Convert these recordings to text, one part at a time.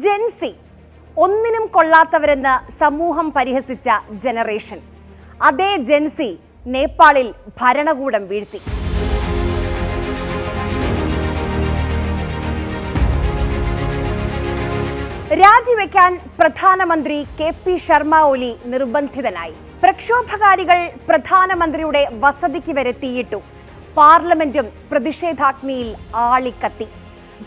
ജെൻസി ഒന്നിനും കൊള്ളാത്തവരെന്ന് സമൂഹം പരിഹസിച്ച ജനറേഷൻ അതേ ജെൻസി നേപ്പാളിൽ ഭരണകൂടം വീഴ്ത്തി. രാജിവെക്കാൻ പ്രധാനമന്ത്രി കെ പി ശർമ്മ ഒലി നിർബന്ധിതനായി. പ്രക്ഷോഭകാരികൾ പ്രധാനമന്ത്രിയുടെ വസതിക്ക് വരെ തീയിട്ടു. പാർലമെന്റും പ്രതിഷേധാഗ്നിയിൽ ആളിക്കത്തി.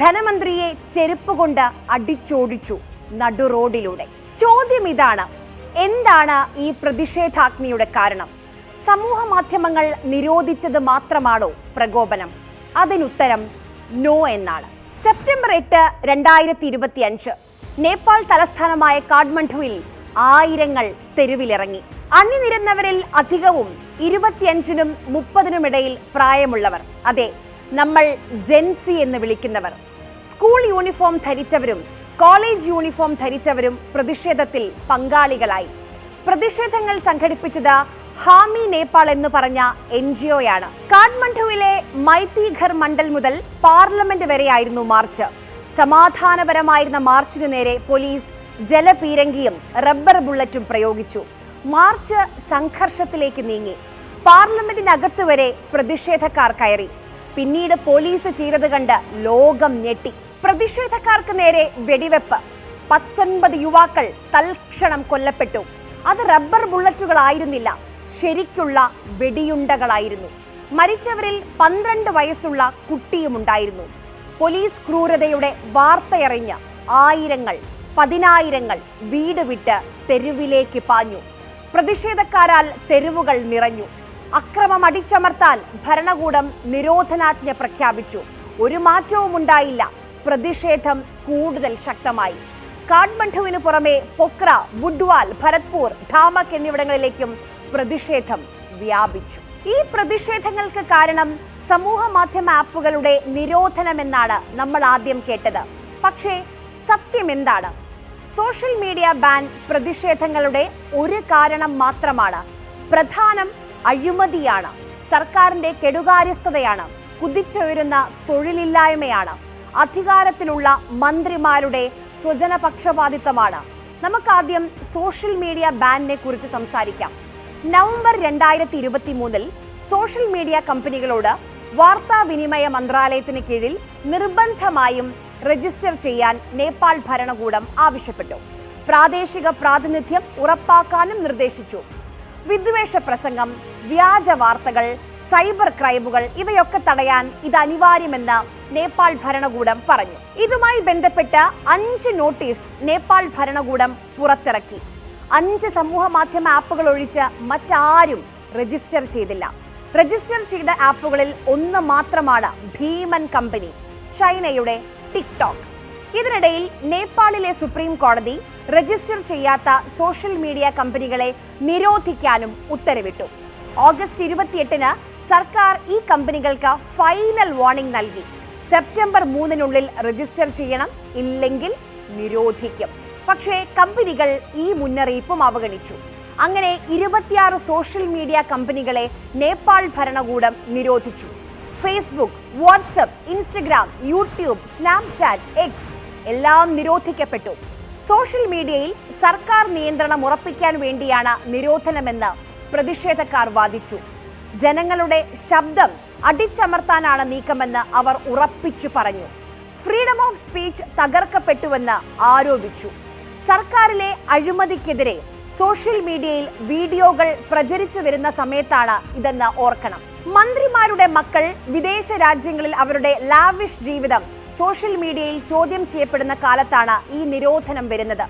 ധനമന്ത്രിയെ ചെരുപ്പ് കൊണ്ട് അടിച്ചോടിച്ചു നടു റോഡിലൂടെ. ചോദ്യം ഇതാണ് എന്താണ് ഈ പ്രതിഷേധാഗ്നിയുടെ കാരണം? സമൂഹ മാധ്യമങ്ങൾ നിരോധിച്ചത് മാത്രമാണോ പ്രകോപനം? അതിനുത്തരം നോ എന്നാണ്. സെപ്റ്റംബർ എട്ട് രണ്ടായിരത്തി ഇരുപത്തി അഞ്ച് നേപ്പാൾ തലസ്ഥാനമായ കാഠ്മണ്ഡുവിൽ ആയിരങ്ങൾ തെരുവിലിറങ്ങി. അണിനിരന്നവരിൽ അധികവും ഇരുപത്തിയഞ്ചിനും മുപ്പതിനുമിടയിൽ പ്രായമുള്ളവർ. അതെ നമ്മൾ ജെൻസി എന്ന് വിളിക്കുന്നവർ. സ്കൂൾ യൂണിഫോം ധരിച്ചവരും കോളേജ് യൂണിഫോം ധരിച്ചവരും പ്രതിഷേധത്തിൽ പങ്കാളികളായി. പ്രതിഷേധങ്ങൾ സംഘടിപ്പിച്ചത് ഹാമി നേപ്പാൾ എന്ന് പറഞ്ഞ എൻ ജി ഒയാണ് കാഠ്മണ്ഡുവിലെ മൈത്തിഘർ മണ്ഡൽ മുതൽ പാർലമെന്റ് വരെയായിരുന്നു മാർച്ച്. സമാധാനപരമായിരുന്ന മാർച്ചിനു നേരെ പോലീസ് ജലപീരങ്കിയും റബ്ബർ ബുള്ളറ്റും പ്രയോഗിച്ചു. മാർച്ച് സംഘർഷത്തിലേക്ക് നീങ്ങി. പാർലമെന്റിനകത്ത് വരെ പ്രതിഷേധക്കാർ കയറി. പിന്നീട് പോലീസ് ചെയ്തത് കണ്ട് ലോകം ഞെട്ടി. പ്രതിഷേധക്കാർക്ക് നേരെ വെടിവെപ്പ്. പത്തൊൻപത് യുവാക്കൾ തൽക്ഷണം കൊല്ലപ്പെട്ടു. അത് റബ്ബർ ബുള്ളറ്റുകളായിരുന്നില്ല ശരിക്കുള്ള വെടിയുണ്ടകളായിരുന്നു. മരിച്ചവരിൽ പന്ത്രണ്ട് വയസ്സുള്ള കുട്ടിയുമുണ്ടായിരുന്നു. പോലീസ് ക്രൂരതയുടെ വാർത്തയറിഞ്ഞ് ആയിരങ്ങൾ പതിനായിരങ്ങൾ വീട് വിട്ട് തെരുവിലേക്ക് പാഞ്ഞു. പ്രതിഷേധക്കാരാൽ തെരുവുകൾ നിറഞ്ഞു. അക്രമം അടിച്ചമർത്താൻ ഭരണകൂടം നിരോധനാജ്ഞ പ്രഖ്യാപിച്ചു. ഒരു മാറ്റവും ഉണ്ടായില്ല. പ്രതിഷേധം കൂടുതൽ ശക്തമായി. കാഠ്മണ്ഡുവിന് പുറമെ പൊക്ര ബുഡ്വാൽ ഭരത്പൂർ ധാമക് എന്നിവിടങ്ങളിലേക്കും പ്രതിഷേധം വ്യാപിച്ചു. ഈ പ്രതിഷേധങ്ങൾക്ക് കാരണം സമൂഹ മാധ്യമ ആപ്പുകളുടെ നിരോധനമെന്നാണ് നമ്മൾ ആദ്യം കേട്ടത്. പക്ഷേ സത്യം എന്താണ്? സോഷ്യൽ മീഡിയ ബാൻ പ്രതിഷേധങ്ങളുടെ ഒരു കാരണം മാത്രമാണ്. പ്രധാനം അഴിമതിയാണ്. സർക്കാരിന്റെ കെടുകാര്യസ്ഥതയാണ്. കുതിച്ചുയരുന്ന തൊഴിലില്ലായ്മയാണ്. അധികാരത്തിലുള്ള മന്ത്രിമാരുടെ സ്വജനപക്ഷപാതിത്വമാണ്. നമുക്കാദ്യം സോഷ്യൽ മീഡിയ ബാനിനെ കുറിച്ച് സംസാരിക്കാം. നവംബർ രണ്ടായിരത്തി ഇരുപത്തി മൂന്നിൽ സോഷ്യൽ മീഡിയ കമ്പനികളോട് വാർത്താവിനിമയ മന്ത്രാലയത്തിന് കീഴിൽ നിർബന്ധമായും രജിസ്റ്റർ ചെയ്യാൻ നേപ്പാൾ ഭരണകൂടം ആവശ്യപ്പെട്ടു. പ്രാദേശിക പ്രാതിനിധ്യം ഉറപ്പാക്കാനും നിർദ്ദേശിച്ചു. വിദ്വേഷ പ്രസംഗം വ്യാജ വാർത്തകൾ സൈബർ ക്രൈമുകൾ ഇവയൊക്കെ തടയാൻ ഇത് അനിവാര്യമെന്ന് നേപ്പാൾ ഭരണകൂടം പറഞ്ഞു. ഇതുമായി ബന്ധപ്പെട്ട് അഞ്ച് നോട്ടീസ് നേപ്പാൾ ഭരണകൂടം പുറത്തിറക്കി. അഞ്ച് സമൂഹ മാധ്യമ ആപ്പുകൾ ഒഴിച്ച് മറ്റാരും രജിസ്റ്റർ ചെയ്തില്ല. രജിസ്റ്റർ ചെയ്ത ആപ്പുകളിൽ ഒന്ന് മാത്രമാണ് ഭീമൻ കമ്പനി ചൈനയുടെ ടിക്ടോക്ക്. ഇതിനിടയിൽ നേപ്പാളിലെ സുപ്രീം കോടതി രജിസ്റ്റർ ചെയ്യാത്ത സോഷ്യൽ മീഡിയ കമ്പനികളെ നിരോധിക്കാനും ഉത്തരവിട്ടു. ഓഗസ്റ്റ് ഇരുപത്തിയെട്ടിന് സർക്കാർ ഈ കമ്പനികൾക്ക് ഫൈനൽ വാർണിംഗ് നൽകി. സെപ്റ്റംബർ മൂന്നിനുള്ളിൽ രജിസ്റ്റർ ചെയ്യണം ഇല്ലെങ്കിൽ നിരോധിക്കും. പക്ഷേ കമ്പനികൾ ഈ മുന്നറിയിപ്പും അവഗണിച്ചു. അങ്ങനെ ഇരുപത്തിയാറ് സോഷ്യൽ മീഡിയ കമ്പനികളെ നേപ്പാൾ ഭരണകൂടം നിരോധിച്ചു. Facebook WhatsApp Instagram YouTube Snapchat X എല്ലാം നിരോധിക്കപ്പെട്ടു. സോഷ്യൽ മീഡിയയിൽ സർക്കാർ നിയന്ത്രണം ഉറപ്പിക്കാൻ വേണ്ടിയാണ് നിരോധനമെന്ന് പ്രതിഷേധക്കാർ വാദിച്ചു. ജനങ്ങളുടെ ശബ്ദം അടിച്ചമർത്താനാണ് നീക്കമെന്ന് അവർ ഉറപ്പിച്ചു പറഞ്ഞു. ഫ്രീഡം ഓഫ് സ്പീച്ച് തകർക്കപ്പെട്ടുവെന്ന് ആരോപിച്ചു. സർക്കാരിലെ അഴിമതിക്കെതിരെ സോഷ്യൽ മീഡിയയിൽ വീഡിയോകൾ പ്രചരിച്ചു വരുന്ന സമയത്താണ് ഇതെന്ന് ഓർക്കണം. മന്ത്രിമാരുടെ മക്കൾ വിദേശ രാജ്യങ്ങളിൽ അവരുടെ ലാവിഷ് ജീവിതം സോഷ്യൽ മീഡിയയിൽ ചോദ്യം ചെയ്യപ്പെടുന്ന കാലത്താണ് ഈ നിരോധനം വരുന്നത്.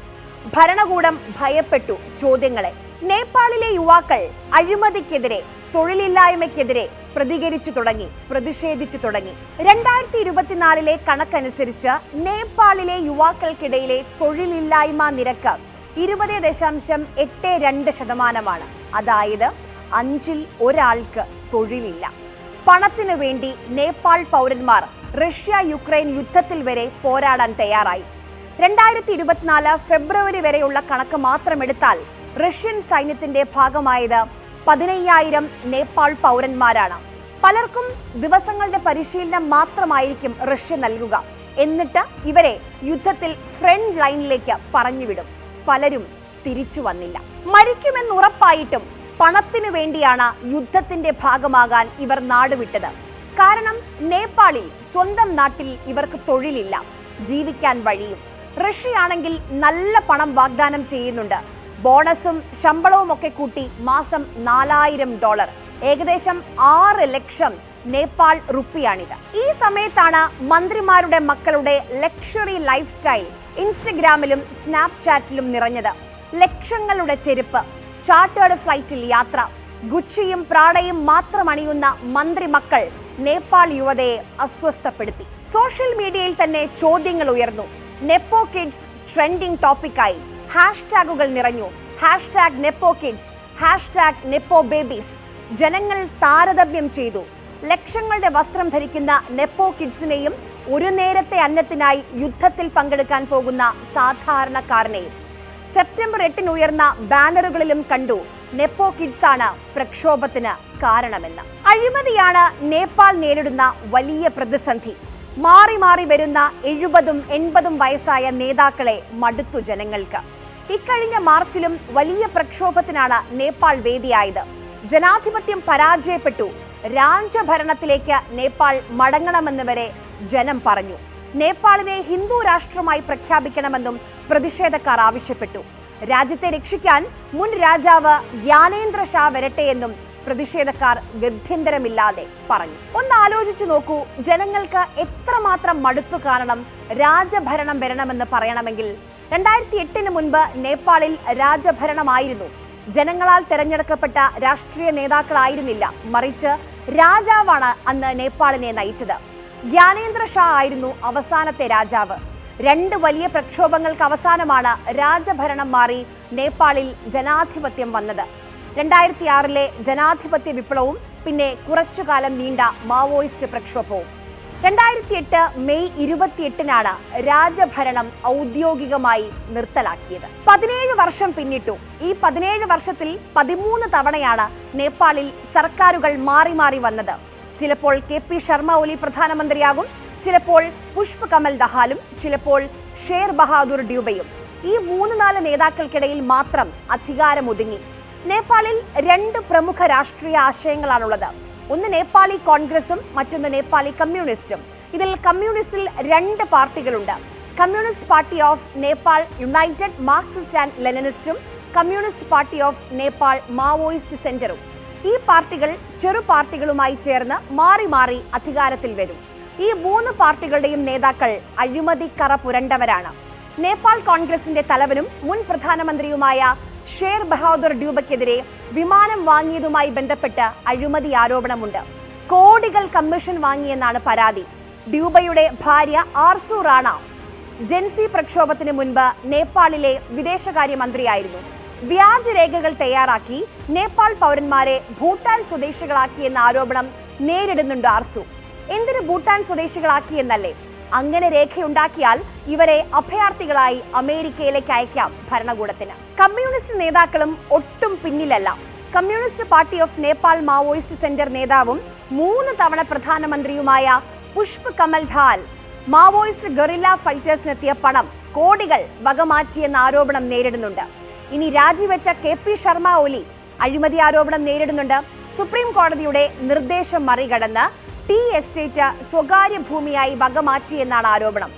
ഭരണകൂടം ഭയപ്പെട്ടു ചോദ്യങ്ങളെ. നേപ്പാളിലെ യുവാക്കൾ അഴിമതിക്കെതിരെ തൊഴിലില്ലായ്മയ്ക്കെതിരെ പ്രതികരിച്ചു തുടങ്ങി പ്രതിഷേധിച്ചു തുടങ്ങി. രണ്ടായിരത്തി ഇരുപത്തിനാലിലെ കണക്കനുസരിച്ച് നേപ്പാളിലെ യുവാക്കൾക്കിടയിലെ തൊഴിലില്ലായ്മ നിരക്ക് ഇരുപത് ദശാംശം എട്ട് രണ്ട് ശതമാനമാണ്. അതായത് അഞ്ചിൽ ഒരാൾക്ക് തൊഴിലില്ല. പണത്തിനു വേണ്ടി നേപ്പാൾ പൗരന്മാർ റഷ്യ യുക്രൈൻ യുദ്ധത്തിൽ വരെ പോരാടാൻ തയ്യാറായി. രണ്ടായിരത്തി ഇരുപത്തിനാല് ഫെബ്രുവരി വരെയുള്ള കണക്ക് മാത്രം എടുത്താൽ റഷ്യൻ സൈന്യത്തിന്റെ ഭാഗമായത് പതിനയ്യായിരം നേപ്പാൾ പൗരന്മാരാണ്. പലർക്കും ദിവസങ്ങളുടെ പരിശീലനം മാത്രമായിരിക്കും റഷ്യ നൽകുക. എന്നിട്ട് ഇവരെ യുദ്ധത്തിൽ ഫ്രണ്ട് ലൈനിലേക്ക് പറഞ്ഞുവിടും. പലരും തിരിച്ചു വന്നില്ല. മരിക്കുമെന്ന് ഉറപ്പായിട്ടും പണത്തിനു വേണ്ടിയാണ് യുദ്ധത്തിന്റെ ഭാഗമാകാൻ ഇവർ നാടുവിട്ടത്. കാരണം നേപ്പാളിൽ സ്വന്തം നാട്ടിൽ ഇവർക്ക് തൊഴിലില്ല. ജീവിക്കാൻ വഴിയും. റഷ്യയാണെങ്കിൽ നല്ല പണം വാഗ്ദാനം ചെയ്യുന്നുണ്ട്. ബോണസും ശമ്പളവും ഒക്കെ കൂട്ടി മാസം നാലായിരം ഡോളർ. ഏകദേശം ആറ് ലക്ഷം നേപ്പാൾ റുപ്പിയാണിത്. ഈ സമയത്താണ് മന്ത്രിമാരുടെ മക്കളുടെ ലക്ഷറി ലൈഫ് സ്റ്റൈൽ ഇൻസ്റ്റഗ്രാമിലും സ്നാപ്ചാറ്റിലും നിറഞ്ഞത്. ലക്ഷങ്ങളുടെ ചെരുപ്പ് ചാർട്ടേഡ് ഫ്ലൈറ്റിൽ യാത്ര ഗുച്ചിയും പ്രാണയും മാത്രം അണിയുന്ന മന്ത്രി മക്കൾ നേപ്പാൾ യുവതയെ അസ്വസ്ഥപ്പെടുത്തി. സോഷ്യൽ മീഡിയയിൽ തന്നെ ചോദ്യങ്ങൾ ഉയർന്നു. നെപ്പോ കിഡ്സ് ട്രെൻഡിംഗ് ടോപ്പിക്കായി ഹാഷ്ടാഗുകൾ നിറഞ്ഞു. Hashtag nepo kids hashtag nepo babies. ജനങ്ങൾ താരതമ്യം ചെയ്തു. ലക്ഷങ്ങളുടെ വസ്ത്രം ധരിക്കുന്ന നെപ്പോ കിഡ്സിനെയും ഒരു നേരത്തെ അന്നത്തിനായി യുദ്ധത്തിൽ പങ്കെടുക്കാൻ പോകുന്ന സാധാരണക്കാരനെയും സെപ്റ്റംബർ എട്ടിന് ഉയർന്ന ബാനറുകളിലും കണ്ടു. നെപ്പോ കിഡ്സ് ആണ് പ്രക്ഷോഭത്തിന് കാരണമെന്ന്. അഴിമതിയാണ് നേപ്പാൾ നേരിടുന്ന വലിയ പ്രതിസന്ധി. മാറി മാറി വരുന്ന എഴുപതും എൺപതും വയസ്സായ നേതാക്കളെ മടുത്തു ജനങ്ങൾക്ക്. ഇക്കഴിഞ്ഞ മാർച്ചിലും വലിയ പ്രക്ഷോഭത്തിനാണ് നേപ്പാൾ വേദിയായത്. ജനാധിപത്യം പരാജയപ്പെട്ടു. രാജഭരണത്തിലേക്ക് നേപ്പാൾ മടങ്ങണമെന്ന് വരെ ജനം പറഞ്ഞു. നേപ്പാളിനെ ഹിന്ദു രാഷ്ട്രമായി പ്രഖ്യാപിക്കണമെന്നും പ്രതിഷേധക്കാർ ആവശ്യപ്പെട്ടു. രാജ്യത്തെ രക്ഷിക്കാൻ മുൻ രാജാവ് ജ്ഞാനേന്ദ്ര ഷാ വരട്ടെയെന്നും പ്രതിഷേധക്കാർ ഗത്യന്തരമില്ലാതെ പറഞ്ഞു. ഒന്ന് ആലോചിച്ചു നോക്കൂ ജനങ്ങൾക്ക് എത്രമാത്രം മടുത്തു കാണണം രാജഭരണം വരണമെന്ന് പറയണമെങ്കിൽ രണ്ടായിരത്തി എട്ടിന് മുൻപ് നേപ്പാളിൽ രാജഭരണമായിരുന്നു. ജനങ്ങളാൽ തെരഞ്ഞെടുക്കപ്പെട്ട രാഷ്ട്രീയ നേതാക്കളായിരുന്നില്ല. മറിച്ച് രാജാവാണ് അന്ന് നേപ്പാളിനെ നയിച്ചത്. ജ്ഞാനേന്ദ്ര ഷാ ആയിരുന്നു അവസാനത്തെ രാജാവ്. രണ്ട് വലിയ പ്രക്ഷോഭങ്ങൾക്ക് അവസാനമാണ് രാജഭരണം മാറി നേപ്പാളിൽ ജനാധിപത്യം വന്നത്. രണ്ടായിരത്തി ആറിലെ ജനാധിപത്യ വിപ്ലവവും പിന്നെ കുറച്ചുകാലം നീണ്ട മാവോയിസ്റ്റ് പ്രക്ഷോഭവും. രണ്ടായിരത്തി എട്ട് മെയ് ഇരുപത്തിയെട്ടിനാണ് രാജഭരണം ഔദ്യോഗികമായി നിർത്തലാക്കിയത്. പതിനേഴ് വർഷം പിന്നിട്ടു. ഈ പതിനേഴ് വർഷത്തിൽ പതിമൂന്ന് തവണയാണ് നേപ്പാളിൽ സർക്കാരുകൾ മാറി മാറി വന്നത്. ചിലപ്പോൾ കെ പി ശർമ്മ ഒലി പ്രധാനമന്ത്രിയാകും ചിലപ്പോൾ പുഷ്പ് കമൽ ദഹാലും ചിലപ്പോൾ ഷേർ ബഹാദൂർ ഡ്യൂബയും. ഈ മൂന്ന് നാല് നേതാക്കൾക്കിടയിൽ മാത്രം അധികാരം ഒതുങ്ങി നേപ്പാളിൽ രണ്ട് പ്രമുഖ രാഷ്ട്രീയ ആശയങ്ങളാണുള്ളത്. ഒന്ന് നേപ്പാളി കോൺഗ്രസും മറ്റൊന്ന് നേപ്പാളി കമ്മ്യൂണിസ്റ്റും. ഇതിൽ കമ്മ്യൂണിസ്റ്റിൽ രണ്ട് പാർട്ടികളുണ്ട്. Communist party of Nepal united Marxist and ലെനനിസ്റ്റും communist party of Nepal Maoist സെന്ററും. ഈ പാർട്ടികൾ ചെറു പാർട്ടികളുമായി ചേർന്ന് മാറി മാറി അധികാരത്തിൽ വരും. ഈ മൂന്ന് പാർട്ടികളുടെയും നേതാക്കൾ അഴിമതിക്കറ പുരണ്ടവരാണ്. നേപ്പാൾ കോൺഗ്രസിന്റെ തലവനും മുൻ പ്രധാനമന്ത്രിയുമായ ഷേർ ബഹാദൂർ ഡ്യൂബയ്ക്കെതിരെ വിമാനം വാങ്ങിയതുമായി ബന്ധപ്പെട്ട് അഴിമതി ആരോപണമുണ്ട്. കോടികൾ കമ്മീഷൻ വാങ്ങിയെന്നാണ് പരാതി. ഡ്യൂബയുടെ ഭാര്യ ആർസു റാണ ജൻസി പ്രക്ഷോഭത്തിന് മുൻപ് നേപ്പാളിലെ വിദേശകാര്യമന്ത്രിയായിരുന്നു. വ്യാജരേഖകൾ തയ്യാറാക്കി നേപ്പാൾ പൗരന്മാരെ ഭൂട്ടാൻ സ്വദേശികളാക്കിയെന്ന ആരോപണം നേരിടുന്നുണ്ട് ആർസു. എന്തിന് ഭൂട്ടാൻ സ്വദേശികളാക്കിയെന്നല്ലേ അങ്ങനെ രേഖയുണ്ടാക്കിയാൽ ഇവരെ അഭയാർത്ഥികളായി അമേരിക്കയിലേക്ക് അയക്കാം ഭരണകൂടത്തിന്. കമ്മ്യൂണിസ്റ്റ് നേതാക്കളും ഒട്ടും പിന്നിലല്ല. Communist party of Nepal Maoist centre നേതാവും മൂന്ന് തവണ പ്രധാനമന്ത്രിയുമായ പുഷ്പ് കമൽ ധാൽ. മാവോയിസ്റ്റ് ഗറില്ല ഫൈറ്റേഴ്സിനെത്തിയ പണം കോടികൾ വകമാറ്റിയെന്ന ആരോപണം നേരിടുന്നുണ്ട്. ഇനി രാജിവെച്ച കെ പി ശർമ്മ ഒലി അഴിമതി ആരോപണം നേരിടുന്നുണ്ട്. സുപ്രീം കോടതിയുടെ നിർദ്ദേശം മറികടന്ന് ടി എസ്റ്റേറ്റ് സ്വകാര്യ ഭൂമിയായി വകമാറ്റിയെന്നാണ് ആരോപണം.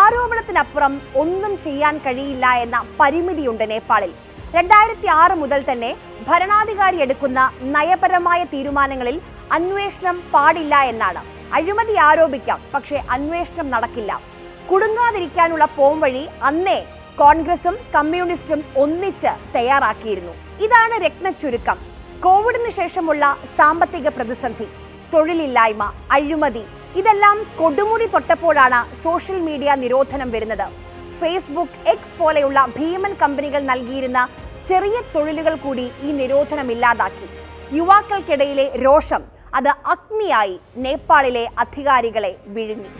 ആരോപണത്തിനപ്പുറം ഒന്നും ചെയ്യാൻ കഴിയില്ല എന്ന പരിമിതിയുണ്ട് നേപ്പാളിൽ. രണ്ടായിരത്തി ആറ് മുതൽ തന്നെ ഭരണാധികാരി എടുക്കുന്ന നയപരമായ തീരുമാനങ്ങളിൽ അന്വേഷണം പാടില്ല എന്നാണ്. അഴിമതി ആരോപിക്കാം പക്ഷേ അന്വേഷണം നടക്കില്ല. കുടുങ്ങാതിരിക്കാനുള്ള പോംവഴി അന്നേ കോൺഗ്രസും കമ്മ്യൂണിസ്റ്റും ഒന്നിച്ച് തയ്യാറാക്കിയിരുന്നു. ഇതാണ് രത്നച്ചുരുക്കം. കോവിഡിന് ശേഷമുള്ള സാമ്പത്തിക പ്രതിസന്ധി. തൊഴിലില്ലായ്മ അഴിമതി ഇതെല്ലാം കൊടുമുടി തൊട്ടപ്പോഴാണ് സോഷ്യൽ മീഡിയ നിരോധനം വരുന്നത്. ഫേസ്ബുക്ക് എക്സ് പോലെയുള്ള ഭീമൻ കമ്പനികൾ നൽകിയിരുന്ന ചെറിയ തൊഴിലുകൾ കൂടി ഈ നിരോധനം ഇല്ലാതാക്കി. യുവാക്കൾക്കിടയിലെ രോഷം അത് അഗ്നിയായി നേപ്പാളിലെ അധികാരികളെ വിഴുങ്ങി.